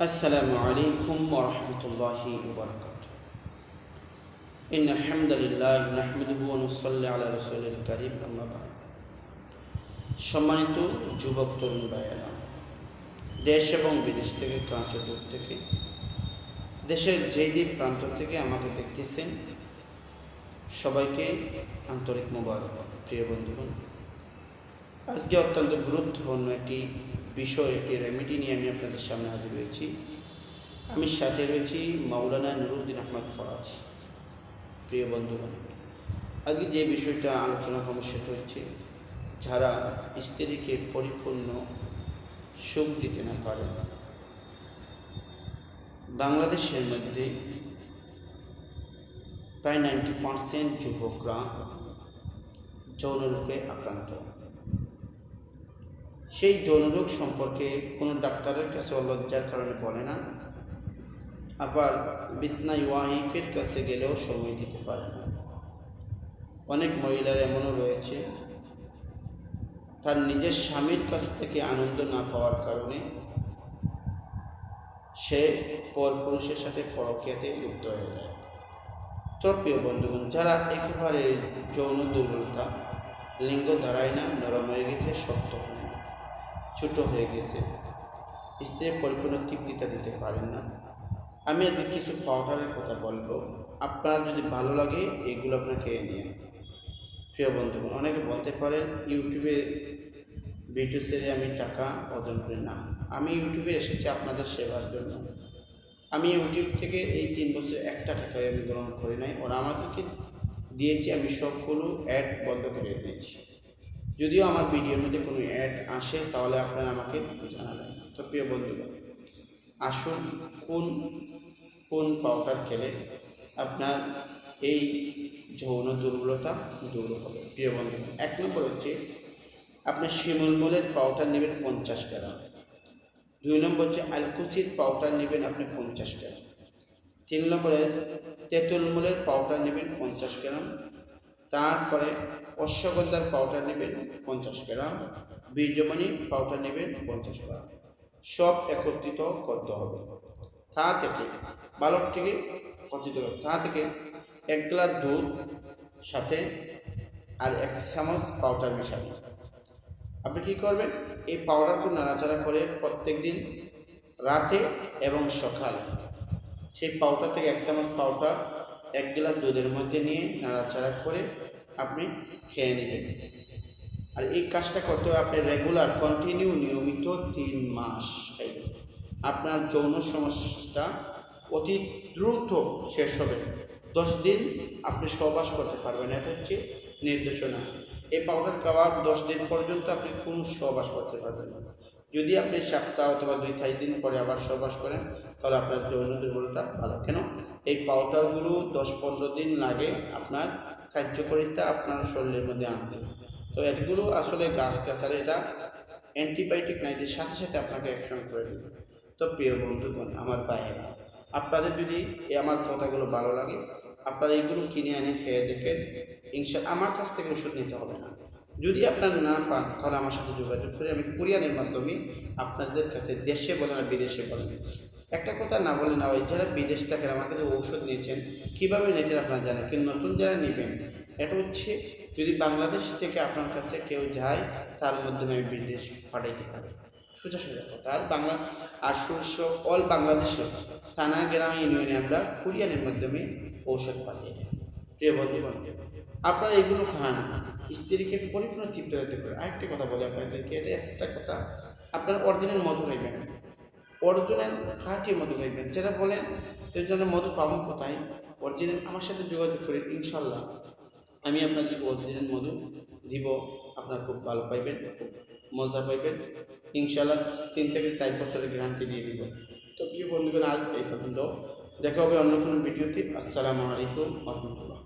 السلام عليكم ورحمة الله وبركاته إن الحمد لله نحمده ونصلي على رسوله الكريم أما بعد সম্মানিত যুবক তরুণ ভাইয়েরা দেশ এবং বিদেশ থেকে কাঁচো দূর থেকে দেশের যেই যে প্রান্ত থেকে আমাকে দেখতেছেন সবাইকে আন্তরিক মোবারক প্রিয় বন্ধুগণ আজকে অত্যন্ত গুরুত্বপূর্ণ একটি বিষয় একটি রেমেডি নিয়ে আমি আপনাদের সামনে হাজির হয়েছি। আমি সাথে রয়েছি মাওলানা নুরুদ্দিন আহমদ ফরাজ। প্রিয় বন্ধুগণ, আজকে যে বিষয়টা আলোচনা করব সেটা হচ্ছে যারা স্ত্রীকে পরিপূর্ণ সুখ দিতে না পারে। বাংলাদেশের মধ্যে প্রায় নাইনটি পার্সেন্ট যুবকরা যৌন রোগে আক্রান্ত। সেই যৌনরোগ সম্পর্কে কোনো ডাক্তারের কাছে অলজ্জার কারণে বলে না। আবার বিছনাই ওয়াহিফের কাছে গেলেও সময় দিতে পারে না। অনেক মহিলার এমনও রয়েছে। তার নিজের স্বামীর কাছ থেকে আনন্দ না পাওয়ার কারণে সে পর পুরুষের সাথে পরকিয়াতে লিপ্ত হয়ে যায়। তো প্রিয় বন্ধুগণ, যারা একেবারে যৌন দুর্বলতা, লিঙ্গ দাঁড়ায় না, নরম হয়ে গেছে, শক্ত ছোট হয়ে গেছে। স্ত্রী পরিপূর্ণ তৃপ্তিতা দিতে পারেন না। আমি আজকে কিছু পাউডারের কথা বলব। আপনার যদি ভালো লাগে, এগুলো আপনার খেয়ে নিয়ে প্রিয় বন্ধুগণ অনেকে বলতে পারেন ইউটিউবে ভিডিও সেরে আমি টাকা অর্জন করি না। আমি ইউটিউবে এসেছি আপনাদের সেবার জন্য। আমি ইউটিউব থেকে এই তিন বছর একটা টাকায় আমি গ্রহণ করি নাই। ওরা আমাদেরকে দিয়েছি, আমি সবগুলো অ্যাড বন্ধ করে দিয়েছি। যদিও আমার ভিডিওর মধ্যে কোনো অ্যাড আসে, তাহলে আপনারা আমাকে জানাবেন। তো প্রিয় বন্ধুগণ, আসুন, কোন কোন পাউডার খেলে আপনার এই যৌন দুর্বলতা দূর হবে? প্রিয় বন্ধু এক নম্বর হচ্ছে, আপনি শিমুলমূলের পাউডার নেবেন পঞ্চাশ গ্রাম। দুই নম্বর হচ্ছে আলকুচির পাউডার নেবেন আপনি পঞ্চাশ গ্রাম। তিন নম্বরে তেঁতুলমূলের পাউডার নেবেন পঞ্চাশ গ্রাম। তারপরে অশ্বগন্ধার পাউডার নেবেন পঞ্চাশ গ্রাম, বীর্যমণি পাউডার নেবেন পঞ্চাশ গ্রাম। সব একত্রিত করতে হবে। তা থেকে বালকটিকে একত্রিত করতে তা থেকে এক গ্লাস দুধ, সাথে আর এক চামচ পাউডার মেশাবেন। আপনি কী করবেন? এই পাউডারগুলো নাড়াচাড়া করে প্রত্যেক দিন রাতে এবং সকালে। সেই পাউডার থেকে এক চামচ পাউডার এক গ্লাস দুধের মধ্যে নিয়ে নাড়াচাড়া করে আপনি খেয়ে নেবেন। আর এই কাজটা করতে হবে আপনি রেগুলার কন্টিনিউ নিয়মিত তিন মাস। আপনার যৌন সমস্যাটা অতি দ্রুত শেষ হবে। দশ দিন আপনি সহবাস করতে পারবেন, এটা হচ্ছে নির্দেশনা। এই পাউডার খাওয়ার দশ দিন পর্যন্ত আপনি কোনো সহবাস করতে পারবেন না। যদি আপনি সপ্তাহ অথবা দুই, চার দিন পরে আবার সহবাস করেন, তাহলে আপনার যৌন দুর্বলতা ভালো। কেন? এই পাউডারগুলো দশ, পনেরো দিন লাগে আপনার কার্যকারিতা আপনার শরীরের মধ্যে আনতে। তো এগুলো আসলে গাছ গাছার এটা অ্যান্টিবায়োটিক নাই যে সাথে সাথে আপনাকে অ্যাকশন করে দেবে। তো প্রিয় বন্ধুগণ, আমার ভাইয়েরা, আপনাদের যদি আমার কথাগুলো ভালো লাগে, আপনারা এইগুলো কিনে এনে খেয়ে দেখেন, ইনশা আমার কাছ থেকে ওষুধ নিতে হবে না। যদি আপনার না পান, তাহলে আমার সাথে যোগাযোগ করে আমি কুরিয়ানের মাধ্যমে আপনাদের কাছে দেশে বলেন আর বিদেশে বলেন। একটা কথা না বলে না, ওই যারা বিদেশ থাকেন, আমার কাছে ঔষধ নিয়েছেন, কীভাবে নিয়েছেন আপনারা জানেন? কিন্তু নতুন যারা নেবেন, এটা হচ্ছে যদি বাংলাদেশ থেকে আপনার কাছে কেউ যায়, তার মাধ্যমে আমি বিদেশ পাঠাইতে পারি। সোজা সোজা কথা, আর বাংলা, আর শস্য, অল বাংলাদেশে, থানা, গ্রাম, ইউনিয়নে আমরা কুরিয়ানের মাধ্যমে ঔষধ পাঠিয়ে থাকি প্রিয় বন্ধুগণ আপনারা এগুলো খান। স্ত্রীকে পরিপূর্ণ তৃপ্ত হতে পারে। আরেকটি কথা বলি আপনাদেরকে এটা এক্সট্রা কথা, আপনার অরিজিনাল মধু খাইবেন। অরিজিনাল খাঁটি মধু খাইবেন। যেটা বলেন তো জন্য মধু পাবো কোথায়? অরিজিনাল আমার সাথে যোগাযোগ করেন, ইনশাল্লাহ। আমি আপনাদের অরিজিনাল মধু দিব। আপনার খুব ভালো পাইবেন, খুব মজা পাইবেন। ইনশাল্লাহ তিন থেকে চার বছরের গ্যারান্টি দিয়ে দিব। তো প্রিয় বন্ধুগণ, আজ এই পর্যন্ত। দেখা হবে অন্য কোনো ভিডিওতে। আসসালামু আলাইকুম রহমতুল্লাহ।